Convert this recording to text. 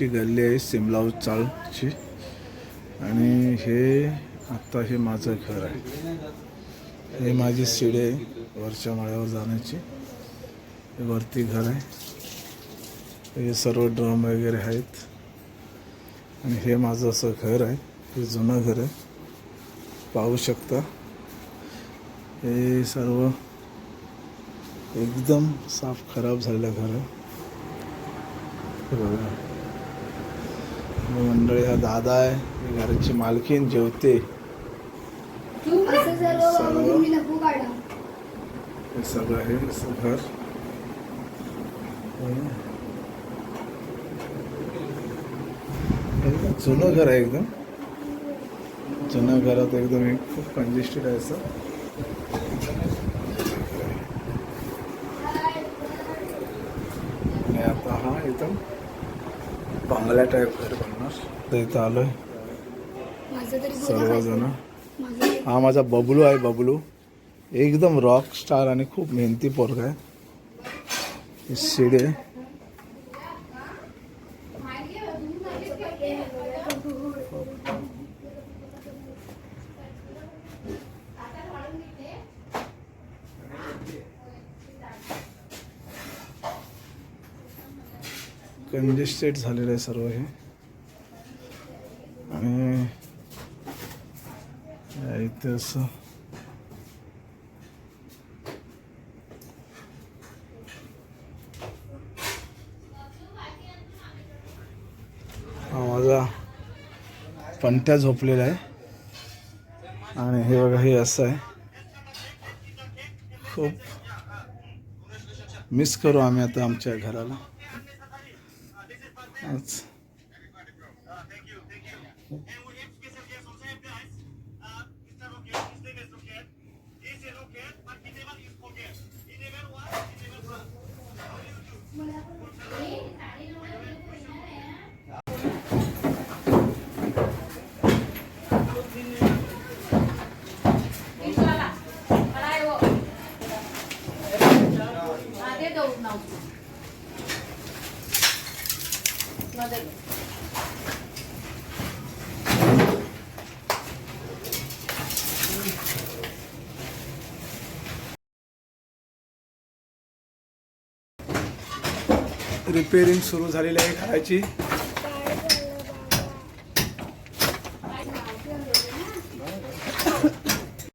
ची गल्ली आहे सिमलाव चाळची आणि हे आत्ता हे माझं घर आहे. हे माझी शिडी आहे वरच्या माळ्यावर जाण्याची. हे वरती घर आहे. हे सर्व ड्रम वगैरे आहेत. आणि हे माझं असं घर आहे. हे जुनं घर आहे. पाहू शकता. हे सर्व एकदम साफ खराब झालेलं घर आहे. बघा. मंडळी हा दादा आहे. ही घराची मालकीन जेवते. हे सगळं आहे असं घर. एकदम जुनं घर आहे एकदम. जुनं घरात एकदम एक खूप कंजेस्टेड आहे असं. आणि आता हा एकदम बांगला टाईप घर बनणार तर इथं आलोय. माझं तरी बोला सर्वजण. हा माझा बबलू आहे बबलू. एकदम रॉक स्टार आणि खूप मेहनती पोरगा आहे. ही शिडी. कंजेस्टेड झालेलं आहे सर्व हे. आणि इथे असं. माझा पंट्या झोपलेला आहे. आणि हे बघा हे असं आहे. खूप मिस करू आम्ही आता आमच्या घराला. আচ্ছা Cadê o आज रिपेअरिंग सुरू झालेली आहे घराची